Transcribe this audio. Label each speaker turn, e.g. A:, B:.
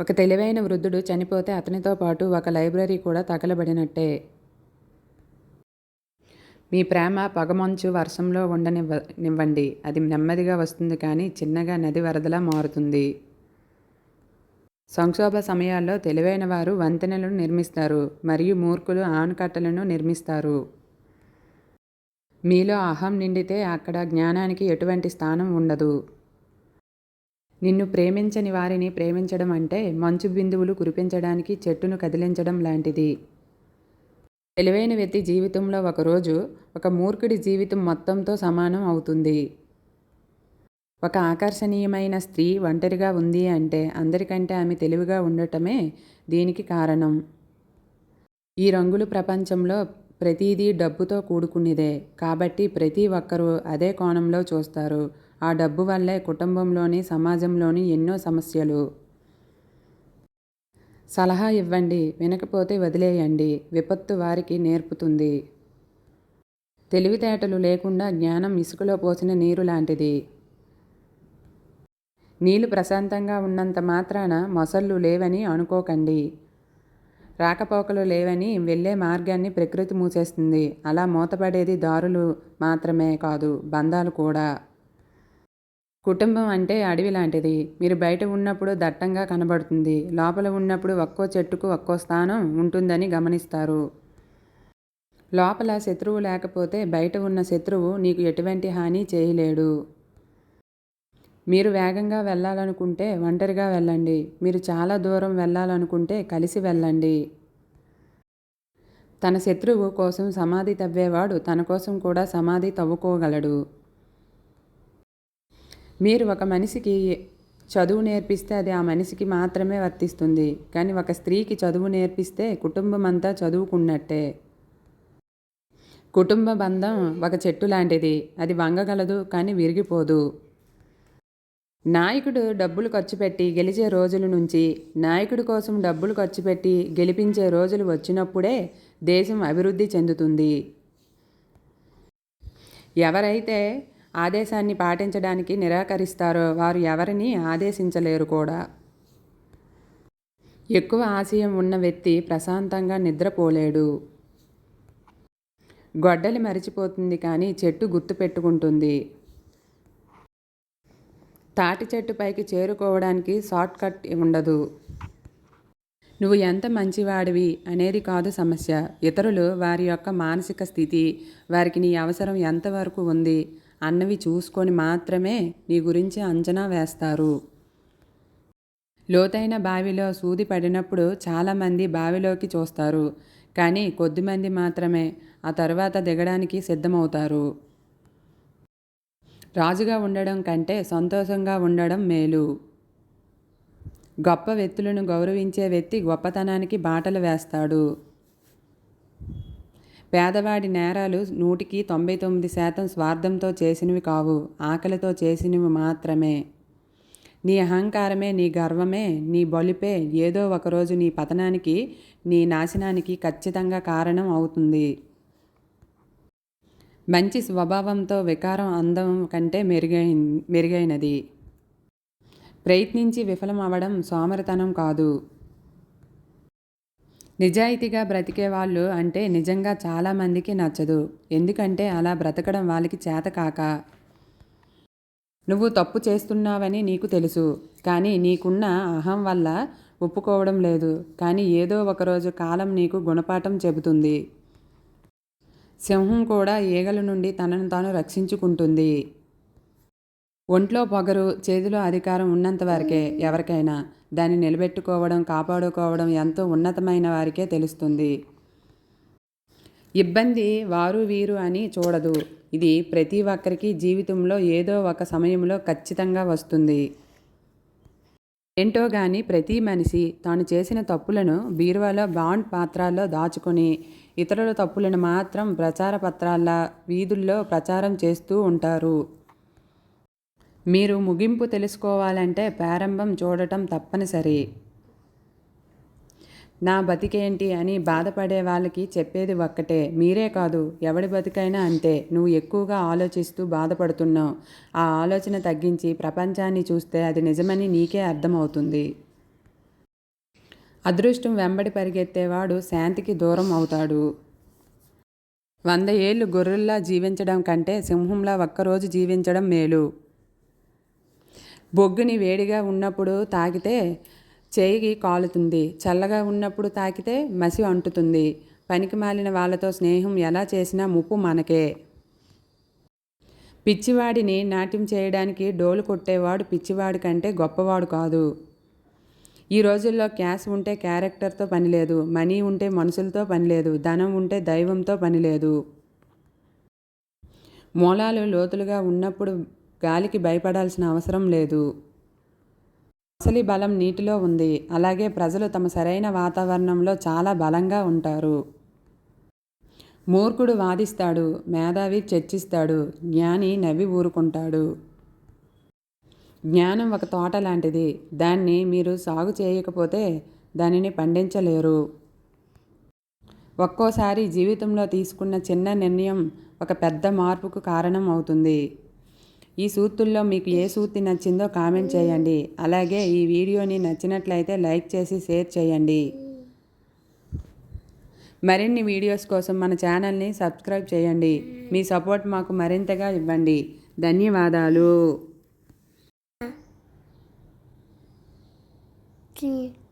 A: ఒక తెలివైన వృద్ధుడు చనిపోతే అతనితో పాటు ఒక లైబ్రరీ కూడా తగలబడినట్టే. మీ ప్రేమ పగమంచు వర్షంలో ఉండనివ్వ నివ్వండి. అది నెమ్మదిగా వస్తుంది కానీ చిన్నగా నది వరదలా మారుతుంది. సంక్షోభ సమయాల్లో తెలివైన వారు వంతెనలను నిర్మిస్తారు. మరియు మూర్ఖులు ఆనకట్టలను నిర్మిస్తారు. మీలో అహం నిండితే అక్కడ జ్ఞానానికి ఎటువంటి స్థానం ఉండదు. నిన్ను ప్రేమించని వారిని ప్రేమించడం అంటే మంచు బిందువులు కురిపించడానికి చెట్టును కదిలించడం లాంటిది. తెలివైన వ్యక్తి జీవితంలో ఒకరోజు ఒక మూర్ఖుడి జీవితం మొత్తంతో సమానం అవుతుంది. ఒక ఆకర్షణీయమైన స్త్రీ ఒంటరిగా ఉంది అంటే అందరికంటే ఆమె తెలివిగా ఉండటమే దీనికి కారణం. ఈ రంగుల ప్రపంచంలో ప్రతిదీ డబ్బుతో కూడుకునేదే. కాబట్టి ప్రతి ఒక్కరూ అదే కోణంలో చూస్తారు. ఆ డబ్బు వల్లే కుటుంబంలోని సమాజంలోని ఎన్నో సమస్యలు. సలహా ఇవ్వండి వినకపోతే వదిలేయండి విపత్తు వారికి నేర్పుతుంది. తెలివితేటలు లేకుండా జ్ఞానం ఇసుకలో పోసిన నీరు లాంటిది. నీళ్ళు ప్రశాంతంగా ఉన్నంత మాత్రాన మొసళ్ళు లేవని అనుకోకండి. రాకపోకలు లేవని వెళ్ళే మార్గాన్ని ప్రకృతి మూసేస్తుంది. అలా మూతపడేది దారులు మాత్రమే కాదు బంధాలు కూడా. కుటుంబం అంటే అడవి లాంటిది. మీరు బయట ఉన్నప్పుడు దట్టంగా కనబడుతుంది. లోపల ఉన్నప్పుడు ఒక్కో చెట్టుకు ఒక్కో స్థానం ఉంటుందని గమనిస్తారు. లోపల శత్రువు లేకపోతే బయట ఉన్న శత్రువు నీకు ఎటువంటి హాని చేయలేడు. మీరు వేగంగా వెళ్ళాలనుకుంటే ఒంటరిగా వెళ్ళండి. మీరు చాలా దూరం వెళ్ళాలనుకుంటే కలిసి వెళ్ళండి. తన శత్రువు కోసం సమాధి తవ్వేవాడు తన కోసం కూడా సమాధి తవ్వుకోగలడు. మీరు ఒక మనిషికి చదువు నేర్పిస్తే అది ఆ మనిషికి మాత్రమే వర్తిస్తుంది. కానీ ఒక స్త్రీకి చదువు నేర్పిస్తే కుటుంబం అంతా చదువుకున్నట్టే. కుటుంబ బంధం ఒక చెట్టు లాంటిది. అది వంగగలదు కానీ విరిగిపోదు. నాయకుడు డబ్బులు ఖర్చు పెట్టి గెలిచే రోజుల నుంచి నాయకుడి కోసం డబ్బులు ఖర్చు పెట్టి గెలిపించే రోజులు వచ్చినప్పుడే దేశం అభివృద్ధి చెందుతుంది. ఎవరైతే ఆదేశాన్ని పాటించడానికి నిరాకరిస్తారో వారు ఎవరిని ఆదేశించలేరు కూడా. ఎక్కువ ఆశయం ఉన్న వ్యక్తి ప్రశాంతంగా నిద్రపోలేడు. గొడ్డలి మరిచిపోతుంది కానీ చెట్టు గుర్తు పెట్టుకుంటుంది. తాటి చెట్టు పైకి చేరుకోవడానికి షార్ట్ కట్ ఉండదు. నువ్వు ఎంత మంచివాడివి అనేది కాదు సమస్య. ఇతరులు వారి యొక్క మానసిక స్థితి వారికి నీ అవసరం ఎంతవరకు ఉంది అన్నవి చూసుకొని మాత్రమే నీ గురించి అంచనా వేస్తారు. లోతైన బావిలో సూది పడినప్పుడు చాలామంది బావిలోకి చూస్తారు. కానీ కొద్దిమంది మాత్రమే ఆ తర్వాత దిగడానికి సిద్ధమవుతారు. రాజుగా ఉండడం కంటే సంతోషంగా ఉండడం మేలు. గొప్ప వ్యక్తులను గౌరవించే వ్యక్తి గొప్పతనానికి బాటలు వేస్తాడు. పేదవాడి నేరాలు నూటికి తొంభై తొమ్మిది శాతం స్వార్థంతో చేసినవి కావు. ఆకలితో చేసినవి మాత్రమే. నీ అహంకారమే నీ గర్వమే నీ బొలిపే ఏదో ఒకరోజు నీ పతనానికి నీ నాశనానికి ఖచ్చితంగా కారణం అవుతుంది. మంచి స్వభావంతో వికారం అందం కంటే మెరుగై మెరుగైనది. ప్రయత్నించి విఫలం అవ్వడం సోమరితనం కాదు. నిజాయితీగా బ్రతికే వాళ్ళు అంటే నిజంగా చాలామందికి నచ్చదు. ఎందుకంటే అలా బ్రతకడం వాళ్ళకి చేత కాక. నువ్వు తప్పు చేస్తున్నావని నీకు తెలుసు. కానీ నీకున్న అహం వల్ల ఒప్పుకోవడం లేదు. కానీ ఏదో ఒకరోజు కాలం నీకు గుణపాఠం చెబుతుంది. సింహం కూడా ఈగల నుండి తనను తాను రక్షించుకుంటుంది. ఒంట్లో పొగరు చేతిలో అధికారం ఉన్నంత వరకే ఎవరికైనా. దాన్ని నిలబెట్టుకోవడం కాపాడుకోవడం ఎంతో ఉన్నతమైన వారికే తెలుస్తుంది. ఇబ్బంది వారు వీరు అని చూడదు. ఇది ప్రతి ఒక్కరికి జీవితంలో ఏదో ఒక సమయంలో ఖచ్చితంగా వస్తుంది. ఏంటో కానీ ప్రతి మనిషి తాను చేసిన తప్పులను బీరువాలో బాండ్ పాత్రాల్లో దాచుకొని ఇతరుల తప్పులను మాత్రం ప్రచార పత్రాల వీధుల్లో ప్రచారం చేస్తూ ఉంటారు. మీరు ముగింపు తెలుసుకోవాలంటే ప్రారంభం చూడటం తప్పనిసరి. నా బతికేంటి అని బాధపడే వాళ్ళకి చెప్పేది ఒక్కటే. మీరే కాదు ఎవడి బతికైనా అంతే. నువ్వు ఎక్కువగా ఆలోచిస్తూ బాధపడుతున్నావు. ఆ ఆలోచన తగ్గించి ప్రపంచాన్ని చూస్తే అది నిజమని నీకే అర్థమవుతుంది. అదృష్టం వెంబడి పరిగెత్తేవాడు శాంతికి దూరం అవుతాడు. వంద ఏళ్ళు గొర్రెల్లా జీవించడం కంటే సింహంలా ఒక్కరోజు జీవించడం మేలు. బొగ్గుని వేడిగా ఉన్నప్పుడు తాకితే చేయికి కాలుతుంది. చల్లగా ఉన్నప్పుడు తాకితే మసి అంటుతుంది. పనికి మాలిన వాళ్ళతో స్నేహం ఎలా చేసినా ముప్పు మనకే. పిచ్చివాడిని నాట్యం చేయడానికి డోలు కొట్టేవాడు పిచ్చివాడి కంటే గొప్పవాడు కాదు. ఈ రోజుల్లో క్యాష్ ఉంటే క్యారెక్టర్తో పని లేదు. మనీ ఉంటే మనుషులతో పని లేదు. ధనం ఉంటే దైవంతో పని లేదు. మూలాలు లోతులుగా ఉన్నప్పుడు గాలికి భయపడాల్సిన అవసరం లేదు. అసలి బలం నీటిలో ఉంది. అలాగే ప్రజలు తమ సరైన వాతావరణంలో చాలా బలంగా ఉంటారు. మూర్ఖుడు వాదిస్తాడు మేధావి చర్చిస్తాడు జ్ఞాని నవ్వి ఊరుకుంటాడు. జ్ఞానం ఒక తోట లాంటిది. దాన్ని మీరు సాగు చేయకపోతే దానిని పండించలేరు. ఒక్కోసారి జీవితంలో తీసుకున్న చిన్న నిర్ణయం ఒక పెద్ద మార్పుకు కారణం అవుతుంది. ఈ సూక్తుల్లో మీకు ఏ సూక్తి నచ్చిందో కామెంట్ చేయండి. అలాగే ఈ వీడియోని నచ్చినట్లయితే లైక్ చేసి షేర్ చేయండి. మరిన్ని వీడియోస్ కోసం మన ఛానల్ని సబ్స్క్రైబ్ చేయండి. మీ సపోర్ట్ మాకు మరింతగా ఇవ్వండి. ధన్యవాదాలు.
B: You